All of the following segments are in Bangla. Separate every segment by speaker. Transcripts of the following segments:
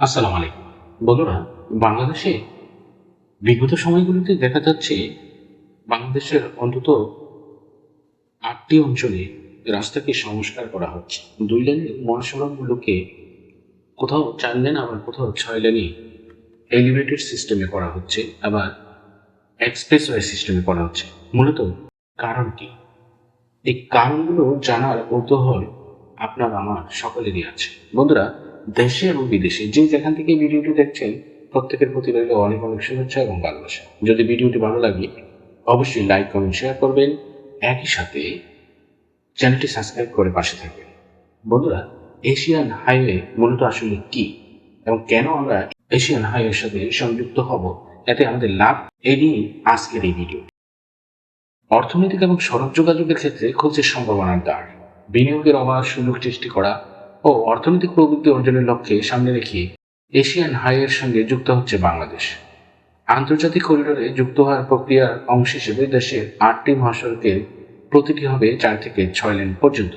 Speaker 1: আসসালামু আলাইকুম। বন্ধুরা, বাংলাদেশে বিগত সময়গুলিতে দেখা যাচ্ছে বাংলাদেশের অন্তত আটটি অঞ্চলে রাস্তাকে সংস্কার করা হচ্ছে। দুই লেনের মহাসড়কগুলোকে কোথাও চার লেন, আবার কোথাও ছয় লেনে এলিভেটেড সিস্টেমে করা হচ্ছে, আবার এক্সপ্রেসওয়ে সিস্টেমে করা হচ্ছে। মূলত কারণ কি এই কারণগুলো জানার কৌতূহল আপনার, আমার সকলেরই আছে। বন্ধুরা দেশে এবং বিদেশে যে যেখান থেকে ভিডিওটি দেখছেন, প্রত্যেকের প্রতি রইল অনেক অনেক শুভেচ্ছা এবং ভালোবাসা। যদি ভিডিওটি ভালো লাগে, অবশ্যই লাইক, কমেন্ট, শেয়ার করবেন। একই সাথে চ্যানেলটি সাবস্ক্রাইব করে পাশে থাকবেন। বন্ধুরা, এশিয়ান হাইওয়ে মূলত আসলে কি এবং কেন আমরা এশিয়ান হাইওয়ের সাথে সংযুক্ত হব, এতে আমাদের লাভ এই নিয়ে আজকের এই ভিডিও। অর্থনৈতিক এবং সড়ক যোগাযোগের ক্ষেত্রে খুলছে সম্ভাবনার দ্বার। বিনিয়োগের অবাধ সুযোগ সৃষ্টি করা ও অর্থনৈতিক প্রবৃদ্ধি অর্জনের লক্ষ্যে সামনে রেখে এশিয়ান হাইওয়ের সঙ্গে যুক্ত হচ্ছে বাংলাদেশ। আন্তর্জাতিক করিডোরে যুক্ত হওয়ার প্রক্রিয়ার অংশ হিসেবে দেশের আটটি মহাসড়কের প্রতিটি হবে চার থেকে ছয় লেন পর্যন্ত।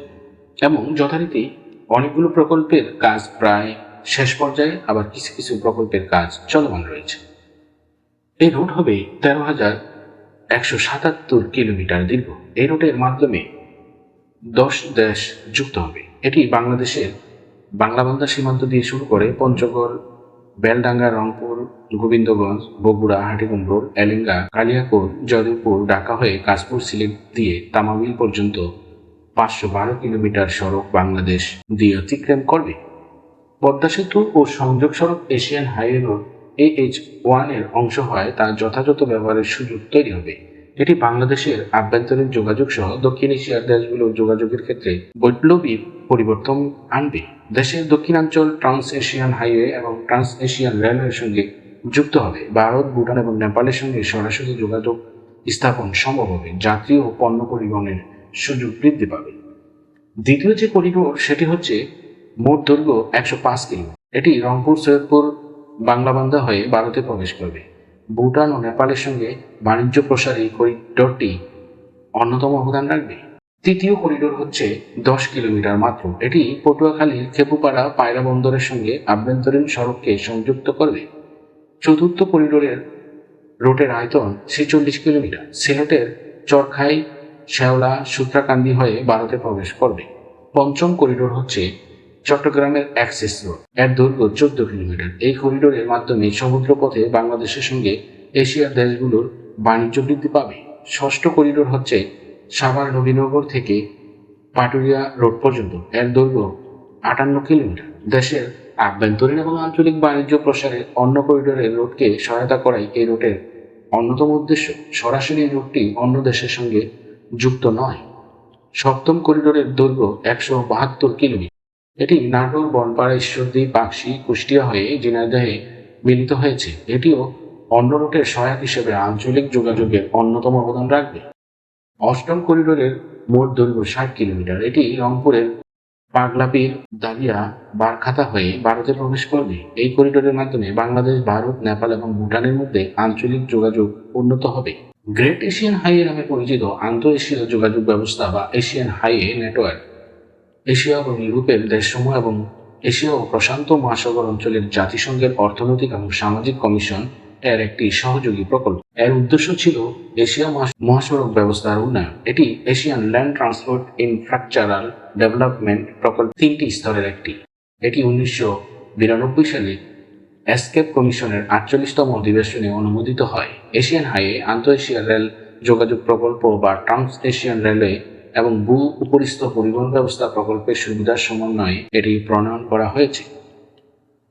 Speaker 1: এবং যথারীতি অনেকগুলো প্রকল্পের কাজ প্রায় শেষ পর্যায়ে আবার কিছু কিছু প্রকল্পের কাজ চলমান রয়েছে। এই রুট হবে তেরো হাজার একশো সাতাত্তর কিলোমিটার দীর্ঘ। এই রুটের মাধ্যমে দশ দেশ যুক্ত হবে। এটি বাংলাদেশের বাংলাবান্ধা সীমান্ত দিয়ে শুরু করে পঞ্চগড়, বেলডাঙ্গা, রংপুর, গোবিন্দগঞ্জ, বগুড়া, হাটিকুমড়োর, এলেঙ্গা কালিয়াকোট জয়দেবপুর, ঢাকা হয়ে কাশপুর সিলেট দিয়ে তামাবিল পর্যন্ত পাঁচশো বারো কিলোমিটার সড়ক বাংলাদেশ দিয়ে অতিক্রম করবে। পদ্মা সেতু ও সংযোগ সড়ক এশিয়ান হাইওয়ে রোড এইচ ওয়ানের অংশ হয় তার যথাযথ ব্যবহারের সুযোগ তৈরি হবে। এটি বাংলাদেশের আভ্যন্তরীণ যোগাযোগ সহ দক্ষিণ এশিয়ার দেশগুলোর যোগাযোগের ক্ষেত্রে বৈপ্লবী পরিবর্তন আনবে। দেশের দক্ষিণাঞ্চল ট্রান্স এশিয়ান হাইওয়ে এবং ট্রান্স এশিয়ান রেলওয়ের সঙ্গে যুক্ত হবে। ভারত, ভুটান এবং নেপালের সঙ্গে সরাসরি যোগাযোগ স্থাপন সম্ভব হবে। যাত্রী ও পণ্য পরিবহনের সুযোগ বৃদ্ধি পাবে। দ্বিতীয় যে করিডোর সেটি হচ্ছে মোট দৈর্ঘ্য একশো পাঁচ কিলোমিটার। এটি রংপুর, সৈয়দপুর, বাংলাবান্ধা হয়ে ভারতে প্রবেশ করবে। ভুটান ও নেপালের সঙ্গে বাণিজ্য প্রসারে এই করিডোরটি অন্যতম অবদান রাখবে। তৃতীয় করিডোর হচ্ছে দশ কিলোমিটার মাত্র। এটি পটুয়াখালীর খেপুপাড়া পায়রা বন্দরের সঙ্গে আভ্যন্তরীণ সড়ককে সংযুক্ত করবে। চতুর্থ করিডোরের রুটের আয়তন ছেচল্লিশ কিলোমিটার। সিলেটের চরখাই শেওলা সূত্রাকান্দি হয়ে ভারতে প্রবেশ করবে। পঞ্চম করিডোর হচ্ছে চট্টগ্রামের অ্যাক্সেস রোড। এর দৈর্ঘ্য চোদ্দ কিলোমিটার। এই করিডোরের মাধ্যমে সমুদ্র পথে বাংলাদেশের সঙ্গে এশিয়ার দেশগুলোর বাণিজ্য বৃদ্ধি পাবে। ষষ্ঠ করিডোর হচ্ছে সাভার নবীনগর থেকে পাটুরিয়া রোড পর্যন্ত। এর দৈর্ঘ্য আটান্ন কিলোমিটার। দেশের আভ্যন্তরীণ এবং আঞ্চলিক বাণিজ্য প্রসারে অন্য করিডোরের রোডকে সহায়তা করাই এই রোডের অন্যতম উদ্দেশ্য। সরাসরি রুটটি অন্য দেশের সঙ্গে যুক্ত নয়। সপ্তম করিডোরের দৈর্ঘ্য একশো বাহাত্তর কিলোমিটার। এটি নাটোর বনপাড়া, ঈশ্বরদী, পাকশি, কুষ্টিয়া হয়ে ঝিনাইদহে মিলিত হয়েছে। এটিও অন্য রুটের সহায়ক হিসেবে আঞ্চলিক যোগাযোগের অন্যতম অবদান রাখবে। অষ্টম করিডোরের মোট দৈর্ঘ্য ষাট কিলোমিটার। এটি রংপুরের পাগলাপির দালিয়া বারখাতা হয়ে ভারতে প্রবেশ করবে। এই করিডোরের মাধ্যমে বাংলাদেশ, ভারত, নেপাল এবং ভুটানের মধ্যে আঞ্চলিক যোগাযোগ উন্নত হবে। গ্রেট এশিয়ান হাইওয়ে নামে পরিচিত আন্তঃ এশীয় যোগাযোগ ব্যবস্থা বা এশিয়ান হাইওয়ে নেটওয়ার্ক এশিয়া এবং ইউরোপের দেশসমূহ এবং এশিয়া ও প্রশান্ত মহাসাগর অঞ্চলের জাতিসংঘের অর্থনৈতিক এবং সামাজিক কমিশন এর একটি সহযোগী প্রকল্প। এর উদ্দেশ্য ছিল এশিয়া মহাসড়ক ব্যবস্থার উন্নয়ন। এটি Asian land transport infrastructural development প্রকল্প তিনটি স্তরের একটি। এটি উনিশশো বিরানব্বই সালে এসকেপ কমিশনের আটচল্লিশতম অধিবেশনে অনুমোদিত হয়। এশিয়ান হাইওয়ে আন্তঃ এশিয়া রেল যোগাযোগ প্রকল্প বা ট্রান্স এশিয়ান রেলওয়ে এবং ভূ উপরিস্থ পরিবহন ব্যবস্থা প্রকল্পের সুবিধার সমন্বয়ে এটি প্রণয়ন করা হয়েছে।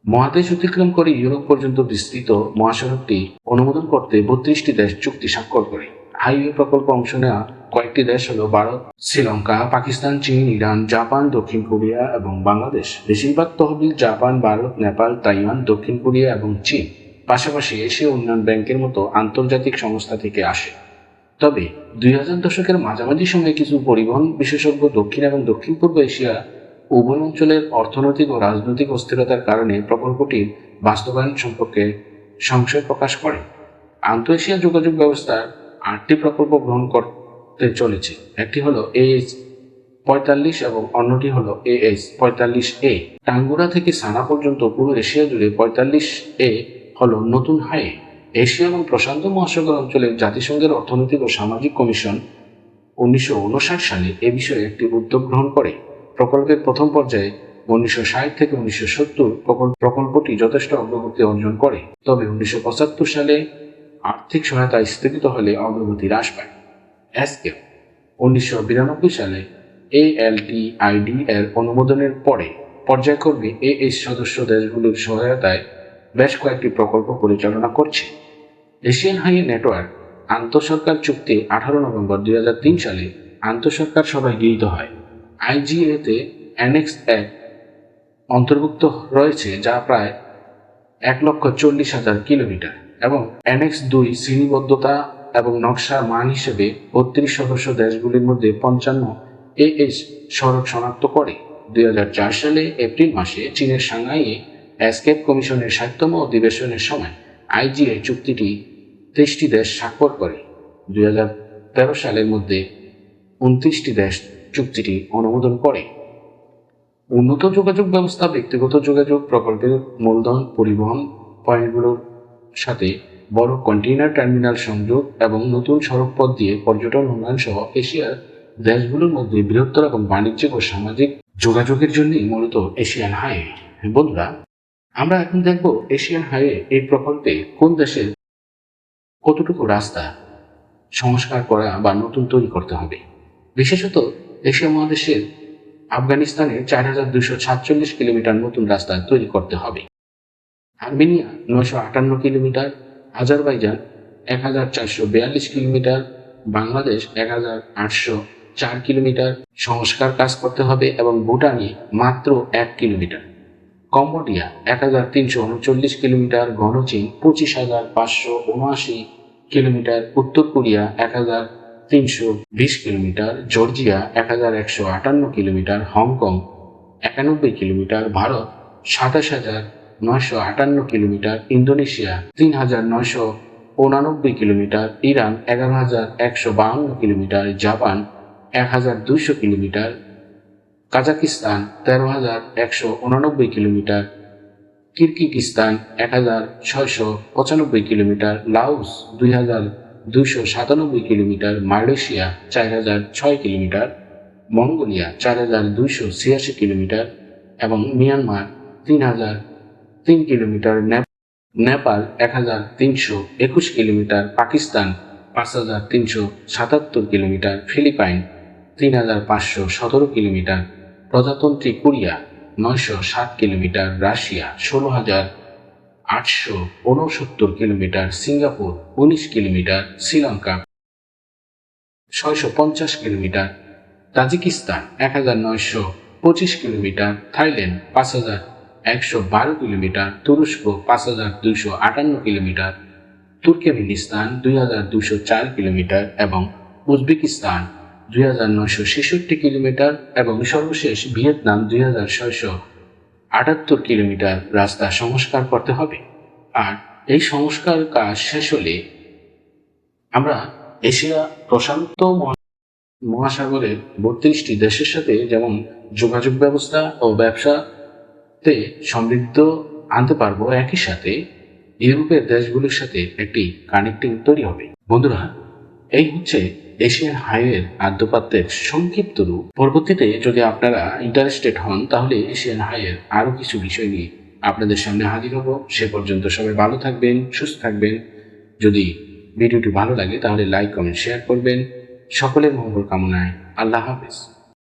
Speaker 1: মহাদেশ অতিক্রম করে ইউরোপ পর্যন্ত বিস্তৃত মহাসড়কটি অনুমোদন করতে বত্রিশটি দেশ চুক্তি স্বাক্ষর করে। হাইওয়ে প্রকল্প অংশ নেওয়া কয়েকটি দেশ হল ভারত, শ্রীলঙ্কা, পাকিস্তান, চীন, ইরান, জাপান, দক্ষিণ কোরিয়া এবং বাংলাদেশ। বেশিরভাগ তহবিল জাপান, ভারত, নেপাল, তাইওয়ান, দক্ষিণ কোরিয়া এবং চীন। পাশাপাশি এশীয় উন্নয়ন ব্যাংকের মতো আন্তর্জাতিক সংস্থা থেকে আসে। তবে দুই হাজার দশকের মাঝামাঝি সময়ে কিছু পরিবহন বিশেষজ্ঞ দক্ষিণ এবং দক্ষিণ পূর্ব এশিয়া উভয় অঞ্চলের অর্থনৈতিক ও রাজনৈতিক অস্থিরতার কারণে প্রকল্পটির বাস্তবায়ন সম্পর্কে সংশয় প্রকাশ করে। আন্তঃ এশিয়া যোগাযোগ ব্যবস্থার আটটি প্রকল্প গ্রহণ করতে চলেছে। একটি হলো এইচ পঁয়তাল্লিশ এবং অন্যটি হলো এএস পঁয়তাল্লিশ এ টাঙ্গুরা থেকে সানা পর্যন্ত পুরো এশিয়া জুড়ে পঁয়তাল্লিশ এ হলো নতুন হাই এশিয়া এবং প্রশান্ত মহাসাগর অঞ্চলের জাতিসংঘের অর্থনৈতিক ও সামাজিক কমিশন উনিশশো উনষাট সালে এ বিষয়ে একটি উদ্যোগ গ্রহণ করে। প্রকল্পের প্রথম পর্যায়ে উনিশশো ষাট থেকে উনিশশো সত্তর প্রকল্পটি যথেষ্ট অগ্রগতি অর্জন করে। তবে উনিশশো পঁচাত্তর সালে আর্থিক সহায়তা স্থগিত হলে অগ্রগতি হ্রাস পায়। এসকেপ উনিশশো সালে এ এল এএলটিআইডি এর অনুমোদনের পরে পর্যায়ক্রমে এএস সদস্য দেশগুলোর সহায়তায় বেশ কয়েকটি প্রকল্প পরিচালনা করছে। এশিয়ান হাই নেটওয়ার্ক আন্তঃসরকার চুক্তি আঠারো নভেম্বর দুই হাজার তিন সালে আন্তঃসরকার সভায় গৃহীত হয়। আইজিএতে অ্যানেক্স এক অন্তর্ভুক্ত রয়েছে যা প্রায় এক লক্ষ চল্লিশ হাজার কিলোমিটার এবং অ্যানেক্স দুই শ্রেণীবদ্ধতা এবং নকশার মান হিসেবে বত্রিশ সদস্য দেশগুলির মধ্যে পঞ্চান্ন এএস সড়ক শনাক্ত করে। দুই হাজার চার সালে এপ্রিল মাসে চীনের সাংহাইয়ে এসকেপ কমিশনের ষাটতম অধিবেশনের সময় আইজিএ চুক্তিটি তেইশটি দেশ স্বাক্ষর করে। দুই হাজার তেরো সালের মধ্যে উনত্রিশটি দেশ চুক্তিটি অনুমোদন করে। উন্নত যোগাযোগ ব্যবস্থা, ব্যক্তিগত যোগাযোগ প্রকল্পের মূলধন, পরিবহন পয়েন্টগুলোর সাথে বড় কন্টেইনার টার্মিনাল সংযোগ এবং নতুন সড়কপথ দিয়ে পর্যটন উন্নয়ন সহ এশিয়ার দেশগুলোর মধ্যে বৃহত্তর এবং বাণিজ্যিক ও সামাজিক যোগাযোগের জন্যই মূলত এশিয়ান হাইওয়ে। বন্ধুরা, আমরা এখন দেখব এশিয়ান হাইওয়ে এই প্রকল্পে কোন দেশের কতটুকু রাস্তা সংস্কার করা বা নতুন তৈরি করতে হবে? বিশেষত এশিয়া মহাদেশের আফগানিস্তানে চার হাজার দুশো সাতচল্লিশ কিলোমিটার নতুন রাস্তা তৈরি করতে হবে। আর্মেনিয়া নয়শো আটান্ন কিলোমিটার, আজারবাইজান এক হাজার চারশো বিয়াল্লিশ কিলোমিটার, বাংলাদেশ এক হাজার আটশো চার কিলোমিটার। সংস্কার কাজ করতে হবে এবং ভুটানে মাত্র এক কিলোমিটার। কম্বোডিয়া, এক হাজার তিনশো উনচল্লিশ কিলোমিটার গণচীন পঁচিশ হাজার পাঁচশো উনআশি কিলোমিটার উত্তর কোরিয়া, এক হাজার তিনশো বিশ কিলোমিটার জর্জিয়া, এক হাজার একশো আটান্ন কিলোমিটার হংকং, একানব্বই কিলোমিটার ভারত, সাতাশ হাজার নয়শো আটান্ন কিলোমিটার ইন্দোনেশিয়া, তিন হাজার নয়শো উনানব্বই কিলোমিটার ইরান, এগারো হাজার একশো বাহান্ন কিলোমিটার জাপান, এক হাজার দুইশো কিলোমিটার কাজাকিস্তান তেরো হাজার একশো উনানব্বই কিলোমিটার কিরকিকিস্তান এক হাজার ছয়শো পঁচানব্বই কিলোমিটার, লাওস দুই হাজার দুইশো সাতানব্বই কিলোমিটার, মালয়েশিয়া চার হাজার ছয় কিলোমিটার, মঙ্গোলিয়া চার হাজার দুইশো ছিয়াশি কিলোমিটার এবং মিয়ানমার তিন হাজার তিন কিলোমিটার নেপাল এক হাজার তিনশো একুশ কিলোমিটার, পাকিস্তান পাঁচ হাজার তিনশো সাতাত্তর কিলোমিটার, ফিলিপাইন তিন হাজার পাঁচশো সতেরো কিলোমিটার। প্রজাতন্ত্রী কোরিয়া, নয়শো সাত কিলোমিটার রাশিয়া, ষোলো হাজার আটশো উনসত্তর কিলোমিটার সিঙ্গাপুর, উনিশ কিলোমিটার শ্রীলঙ্কা, ছয়শো পঞ্চাশ কিলোমিটার তাজিকিস্তান, এক হাজার নয়শো পঁচিশ কিলোমিটার থাইল্যান্ড, পাঁচ হাজার একশো বারো কিলোমিটার তুরস্ক, পাঁচ হাজার দুইশো আটান্ন কিলোমিটার তুর্কমেনিস্তান, দুই হাজার দুশো চার কিলোমিটার এবং উজবেকিস্তান। দুই হাজার নয়শো ছেষট্টি কিলোমিটার এবং সর্বশেষ ভিয়েতনাম দুই হাজার ছয়শো আটাত্তর কিলোমিটার রাস্তা সংস্কার করতে হবে। আর এই সংস্কার কাজ শেষ হলে আমরা এশিয়া প্রশান্ত মহাসাগরের বত্রিশটি দেশের সাথে যেমন যোগাযোগ ব্যবস্থা ও ব্যবসাতে সমৃদ্ধ আনতে পারব, একই সাথে ইউরোপের দেশগুলির সাথে একটি কানেক্টিং তৈরি হবে। বন্ধুরা, এই হচ্ছে এশিয়ান হাইওয়ের আদ্যপাত্যের সংক্ষিপ্ত রূপ। পরবর্তীতে যদি আপনারা ইন্টারেস্টেড হন, তাহলে এশিয়ান হাইওয়ের আরও কিছু বিষয় নিয়ে আপনাদের সামনে হাজির হব। সে পর্যন্ত সবাই ভালো থাকবেন, সুস্থ থাকবেন। যদি ভিডিওটি ভালো লাগে, তাহলে লাইক কমেন্ট শেয়ার করবেন। সকলের মঙ্গল কামনায় আল্লাহ হাফেজ।